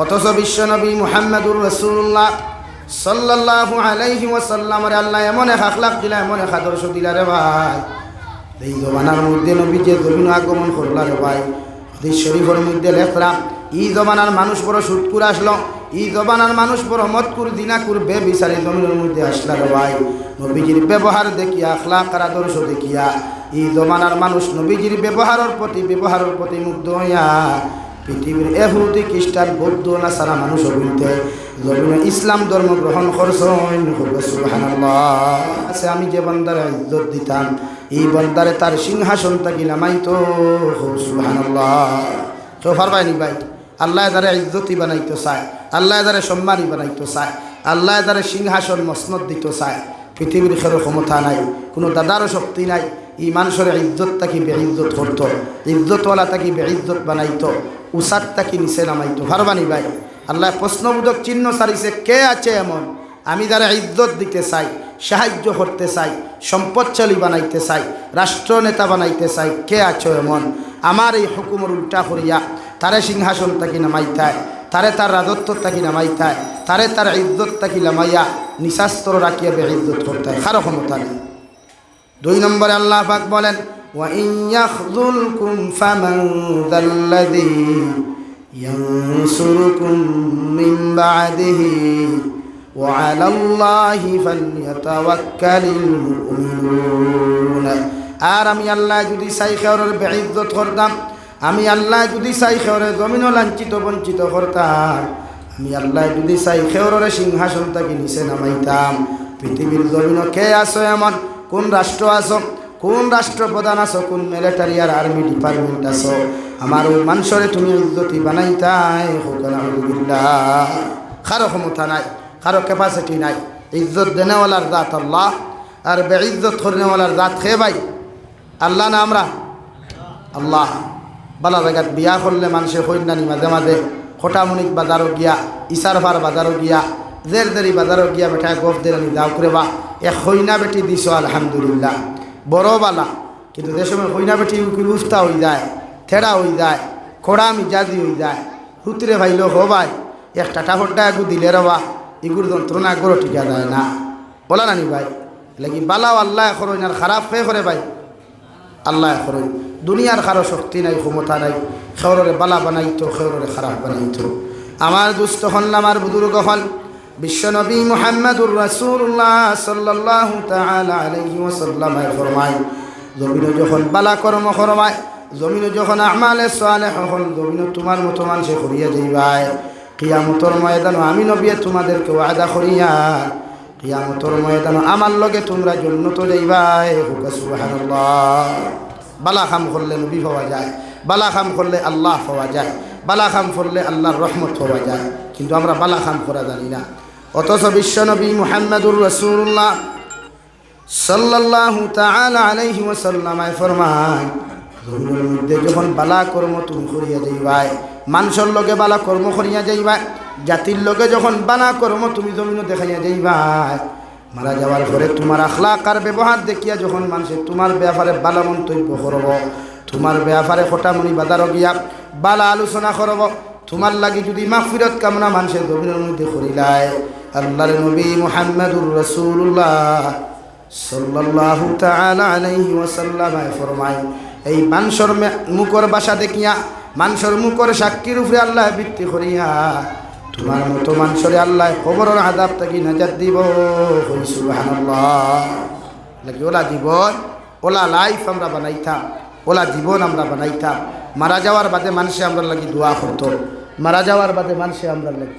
অথচ বিশ্বনবী মুহাম্মদুর রসুল্লাহ সাল্লাল্লাহু আলাইহি ওয়াসাল্লামের আল্লাহ এমন এক আখলাক দিলা, এমন এক আদর্শ দিলা রে ভাই। এই জমানার মধ্যে নবী যে জমিন আগমন করলা রে ভাই। হাদিস শরীফের মধ্যে লেখলাম ই জমানার মানুষ বড় সুটকুর আসলো ই জমানার মানুষ বড় মতকুর দিনাকুর বে বিচারি জমিনের মধ্যে আসলা রে ভাই। নবীজির ব্যবহার দেখিয়া, আখলাক আর আদর্শ দেখিয়া ই জমানার মানুষ নবীজির ব্যবহারের প্রতি ব্যবহারের প্রতি মুগ্ধ হইয়া পৃথিবীর এহুদি খ্রিস্টান বৌদ্ধ না সারা মানুষ অভিনতে জমিনে ইসলাম ধর্ম গ্রহণ করছেন আমি যে বন্দারে ইজ্জত দিতাম এই বন্দারে তার সিংহাসন তাকি নামাইতো সুবহানাল্লাহ। তো পারবাইনি ভাই আল্লাহ দ্বারা ইজ্জতি বানাইতে চায় আল্লাহ দ্বারা সম্মানী বানাইতে চায় আল্লাহ দ্বারা সিংহাসন মসনদ দিতে চায় পৃথিবীর খেরো ক্ষমতা নাই, কোনো দাদারও শক্তি নাই, ই মানুষের ইজ্জত তাকি বেইজ্জত করতো ইজ্জতওয়ালা তাকি বেইজ্জত বানাইতো উসাদ তাকি নিচে নামাইতো? ভারবানি ভাই, আল্লাহ প্রশ্নবোধক চিহ্ন সারিছে, কে আছে এমন? আমি যারা ইজ্জত দিতে চাই, সাহায্য করতে চাই, সম্পদশালী বানাইতে চাই, রাষ্ট্রনেতা বানাইতে চাই, কে আছো এমন? আমার এই হুকুমের উল্টা করিয়া তারে সিংহাসন তাকি নামাইতায় তারে তার রাজত্ব তাকি নামাইতায় তারে তার ইজ্জত তাকি নামাইয়া নিশাস্ত্র রাখিয়া বে ইজ্জত করতে? হয় কারও ক্ষমতা নেই। দুই নম্বরে আল্লাহ পাক বলেন وَإِن يَخْذُلْكُمْ فَمَنْ ذَا الَّذِي يَنْصُرُكُم مِّن بَعْدِهِ وَعَلَى اللَّهِ فَلْيَتَوَكَّلِ الْمُؤْمِنُونَ আর আমি আল্লাহ যদি চাই খেয়রের বেইজ্জত করতাম আমি আল্লাহ যদি চাই খেয়রে জমিনও লাঞ্ছিত বঞ্চিত করতাম আমি আল্লাহ যদি চাই খেয়রের সিংহাসন তাকে নিচে নামাইতাম পৃথিবীর জমিন কে আসো এমন কোন রাষ্ট্র আসো কোন রাষ্ট্রপ্রধান আছো, কোন মিলিটারি আর আর্মি ডিপার্টমেন্ট আছো? আমার ওই মানুষরে তুমি ইজ্জতি বানাইতাই আলহামদুলিল্লাহ কারও ক্ষমতা নাই, কারও ক্যাপাসিটি নাই। ইজ্জত দেনেওয়ালার দাঁত আল্লাহ, আর বে ইজ্জত করনেওয়ালার দাঁত খে ভাই? আল্লাহ না আমরা? আল্লাহ। বালা জায়গাত বিয়া করলে মানুষে কন্যানি মাঝে মাঝে খোটামুনিক বাজারও গিয়া ইসারফার বাজারও গিয়া জের দেরি বাজারও গিয়া বেঠায় গফ দেরানি দাও করে বা। এ হইনা বেটি দিছ, আলহামদুলিল্লাহ। বড় বালা কিন্তু যে সময় হইনা বেটি উস্তা হয়ে যায়, থেড়া হয়ে যায়, খোড়া মিজাজি হয়ে যায়। হুতরে ভাইল হো ভাই এক টাটা ফোটা একু দিলে রবা, ইগুর যন্ত্রণা গরো টিকা যায় না। বলা নানি ভাই, লাগি বালাও আল্লাহ করো আর খারাপ হয়ে করে ভাই। আল্লাহ করো দুনিয়ার কারও শক্তি নাই, ক্ষমতা নাই খেওরে বালা বানাইতো খেওরে খারাপ বানাইতো। আমার দুস্থ হল আমার বুজুর্গ হল বিশ্বনবী মুহাম্মদুর তাআলা আলাইহি ওয়াসাল্লাম ফরমায়, জমিনে যখন বালা কর্ম করমায় জমিনে যখন আমালে সালেহ হল জমিনে তোমার মতো মানুষে করিয়া যাইবাই কিয়ামতর ময়দান আমি নবিয়ে তোমাদেরকে ওয়াদা করিয়া, কিয়ামতর ময়দান আমার লগে তোমরা জন্নত যাইবাই হুকা সুবহানাল্লাহ। বালা খাম করলে নবী পাওয়া যায়, বালা খাম করলে আল্লাহ পাওয়া যায়, বালা খাম করলে আল্লাহর রহমত পাওয়া যায়। কিন্তু আমরা বালা খাম করা জানি না। অথচ বিশ্বনবী মুহাম্মদুর রসুল্লাহ সাল্লাল্লাহু তাআলা আলাইহি ওয়াসাল্লামায় ফরমান জমিনের মধ্যে যখন বালা কর্ম তুমি করিয়া যাইবাই মানুষের লগে বালা কর্ম করিয়া যাইবাই জাতির লগে যখন বালা কর্ম তুমি জমিন দেখাইয়া যাইবাই মারা যাওয়ার পরে তোমার আখলাক আর ব্যবহার দেখিয়া যখন মানুষের তোমার ব্যাপারে বালা মন্তব্য করব, তোমার ব্যাপারে খোটামণি বাজারও গিয়া বালা আলোচনা করব, তোমার লাগি যদি মাহফিরত কামনা মানুষের জমিনের মধ্যে করিলাই আল্লাহর নবী মুহাম্মদুর রাসূলুল্লাহ সাল্লাল্লাহু তাআলা আলাইহি ওয়াসাল্লাম ফরমায়, এই মানসর মুখর বাসা দেখিয়া মানুষের মুখর সাক্ষীর উপরে আল্লাহ ভিত্তি করিয়া, তোমার মতো মানুষরে আল্লাহ খবরের আদাব থাকি নাজাত দিব। সুবহানাল্লাহ। লাগি ওলা জীবন, ওলা লাইফ আমরা বানাইতাম, ওলা জীবন আমরা বানাইতাম। মারা যাওয়ার বাদে মানুষে আমরা লাগি দোয়া করতো, মারা যাওয়ার বাদে মানুষে আমরা লাগি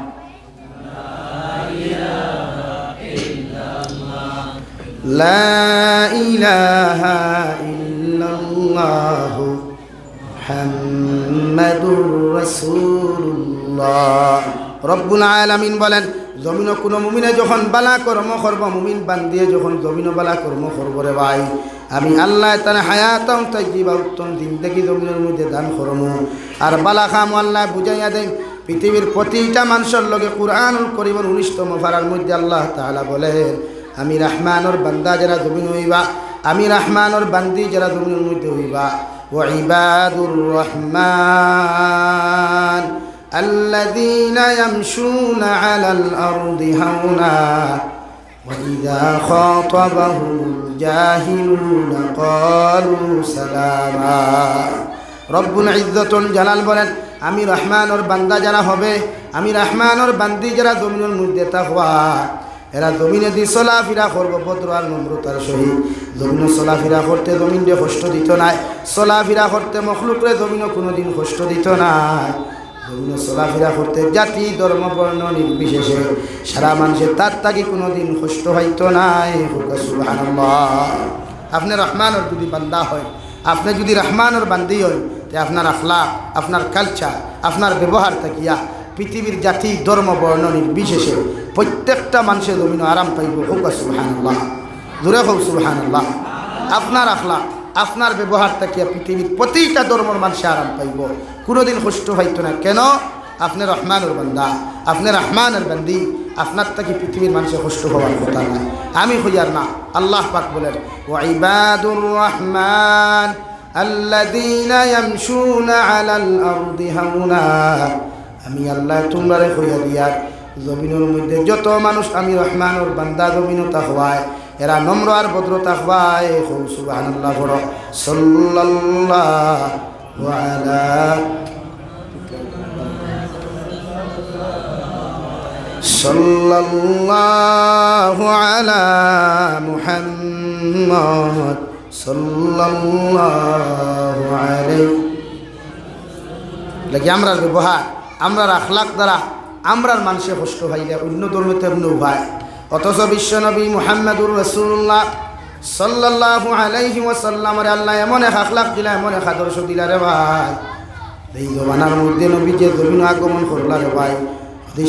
لا إله إلا الله محمد رسول الله রব্বুল আলামিন বলেন জমিন কোনো মুমিনে যখন বালা কর্ম করব মুমিন বান্দিয়ে যখন জমিন বালা কর্ম করব রে ভাই আমি আল্লাহ তার হায়াতম তাইবা উত্তম দিন দেখি জমিনের মধ্যে দান করমু আর বালা খাম আল্লাহ বুঝাইয়া দেন পৃথিবীর প্রতিটা মানুষের লগে কোরআনুল করিবর উনিশতম ফারার মধ্যে আল্লাহ তাআলা বলেন আমি রহমানর বান্দা যারা জমিন হইবা আমি রহমানর বান্দি যারা জমিনের মধ্যে হইবা وعباد الرحمن الذين يمشون على الأرض هونا وإذا خاطبهم الجاهلون قالوا سلاما রব্বুল ইজ্জতুল জালাল বলেন আমি রহমানর বান্দা যারা হবে আমি রহমানর বান্দি যারা জমিনের মধ্যে থাকবা এরা জমিনে দি চলাফেরা করব ভদ্র আর নম্রতার সহিত জমিনে চলাফেরা করতে জমিনে কষ্ট দিত নাই। চলাফেরা করতে মখলুকরে জমিনে কোনোদিন কষ্ট দিত নাই। জমিনে চলাফেরা করতে জাতি, ধর্ম, বর্ণ, নির্বিশেষে সারা মানুষের তার তাকে কোনোদিন কষ্ট হইতো নাই। আপনি রহমানের যদি বান্দা হয় আপনি যদি রহমানের বান্দি হয় তে আপনার আখলা আপনার কালচার আপনার ব্যবহার থাকিয়া পৃথিবীর জাতি ধর্ম বর্ণ নির্বিশেষে প্রত্যেকটা মানুষের জমিন আরাম পাইব হোক সুবাহান্লাহ দূরে হোক সুবাহান্লাহ আপনার আখলা আপনার ব্যবহার থাকিয়া পৃথিবীর প্রতিটা ধর্মের মানুষে আরাম পাইব কোনোদিন কষ্ট হইতো না কেন আপনি রহমানের বান্দা আপনি রহমানের বান্দি আপনার থেকে পৃথিবীর মানুষের কষ্ট হওয়ার কথা না আমি হইয়ার না আল্লাহ পাক বলেন ওয়াইবাদুর রহমান الذين يمشون على الأرض هونا আমি আল্লাহ তোমরা হইয়া দিয়ার জমিনের মধ্যে যত মানুষ আমি রহমানের বান্দা জমিনতা তাহবায় এরা নম্র আর ভদ্র তাহবায় হৌ লাগে আমরার ব্যবহার। আমরার আখলাক দ্বারা আমরার মানুষের কষ্ট ভাইলে অন্য ধর্মে তেমনি উপায়। অথচ বিশ্বনবী মুহাম্মদুর রসুল্লাহ সাল্লাল্লাহু আলাইহি ওয়াসাল্লামের আল্লাহ এমন এক আখলাক দিলা, এমন এক আদর্শ দিলা রে ভাই। এই জমানার মধ্যে নবী যে জমিন আগমন করলা রে ভাই।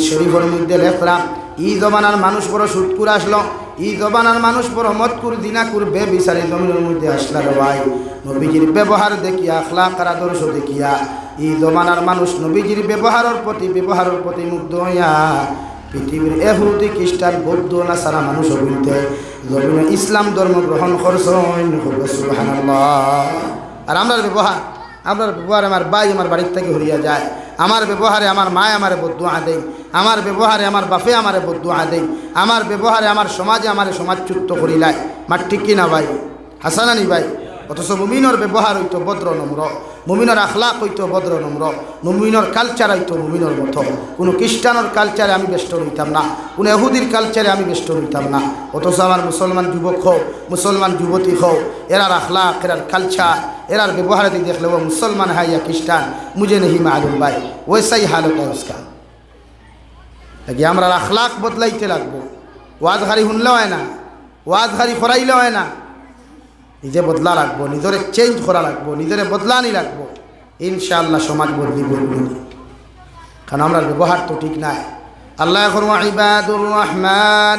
শরীফের মধ্যে লেখলাম ই জমানার মানুষ বড় সুৎকুর আসলো। ই জমানার মানুষ বড় মতকুর দিনাকুর বে বিচারে জমিনের মধ্যে আসলা রে ভাই। নবীজির ব্যবহার দেখিয়া আখলাক আর আদর্শ দেখিয়া, ই জমানার মানুষ নবীজির ব্যবহারের প্রতি ব্যবহারের প্রতি মুগ্ধ হইয়া, পৃথিবীর এহুদি, খ্রিস্টান, বৌদ্ধ না সারা মানুষ বলতে জমিনে ইসলাম ধর্ম গ্রহণ করছেন। আর আমরার ব্যবহার আমার ব্যবহারে আমার বাই আমার বাড়ির থেকে হরিয়া যায়। আমার ব্যবহারে আমার মায়, আমারে বদুয়া দেয় আমার ব্যবহারে আমার বাপে আমারে বদুয়া দেয় আমার ব্যবহারে আমার সমাজে আমারে সমাজচ্যুত করিলায় মার ঠিক কিনা ভাই? হাসানানি ভাই? অথচ মুমিনর ব্যবহার হইতো ভদ্র নম্র। মুমিনর আখলাক হইতো ভদ্র নম্র। মুমিনর কালচার হইতো মুমিনর মতো। কোনো খ্রিস্টানোর কালচারে আমি ব্যস্ত হইতাম না। কোনো এহুদির কালচারে আমি ব্যস্ত হইতাম না। অথচ আমার মুসলমান যুবক হোক, মুসলমান যুবতী হোক, এরার আখলাক, এরার কালচার এরার ব্যবহারে দেখলে ও মুসলমান হাইয়া খ্রিস্টান, মুজে নেহি মালুম ভাই। ওয়েসাই হালত হয় লাগে আমরা আখলাক বদলাইতে লাগবো ওয়াজ ঘাড়ি শুনলে হয় না ওয়াজ ঘাড়ি খরাইলে হয় না নিজে বদলা রাখবো নিজরে চেঞ্জ করা রাখবো নিজরে বদলানি রাখবো ইনশাআল্লাহ সমাজ বদলি বলবি কারণ আমরা ব্যবহার তো ঠিক নাই আল্লাহ এখন ইবাদুর রহমান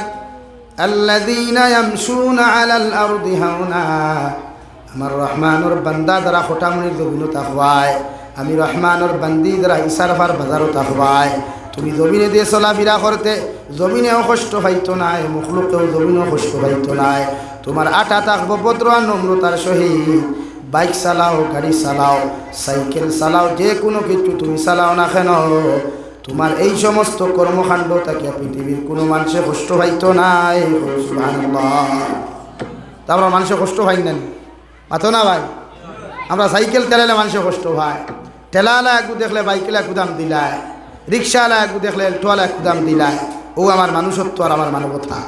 الذين يمشون على الأرض هونا আমার রহমানোর বান্দা দ্বারা খোটামনির জমিনও তাহবায় আমি রহমানোর বান্দি দ্বারা ইসারফার বাজারও তাহবায় তুমি জমিনে দিয়ে চলাফেরা করতে, জমিনেও কষ্ট পাইতো নাই মুখলুকেও জমিনেও কষ্ট পাইতো নাই তোমার আটা থাকব ভদ্র আর নম্রতার সহিত। বাইক চালাও, গাড়ি চালাও সাইকেল চালাও, যে কোনো কিছু তুমি চালাও না কেন? তোমার এই সমস্ত কর্মকাণ্ড তাকে পৃথিবীর কোনো মানুষে কষ্ট পাইতো নাই তারপর মানুষে কষ্ট পাই না পাতো না ভাই? আমরা সাইকেল চালাইলে মানুষে কষ্ট হয় ঠেলাওয়ালা একটু দেখলে বাইকেলা কুদাম দিলায়। রিক্সাওয়ালা দেখলে টোয়ালা একটু দাম দিলা ও আমার মানুষত্ব আর আমার মানবতা।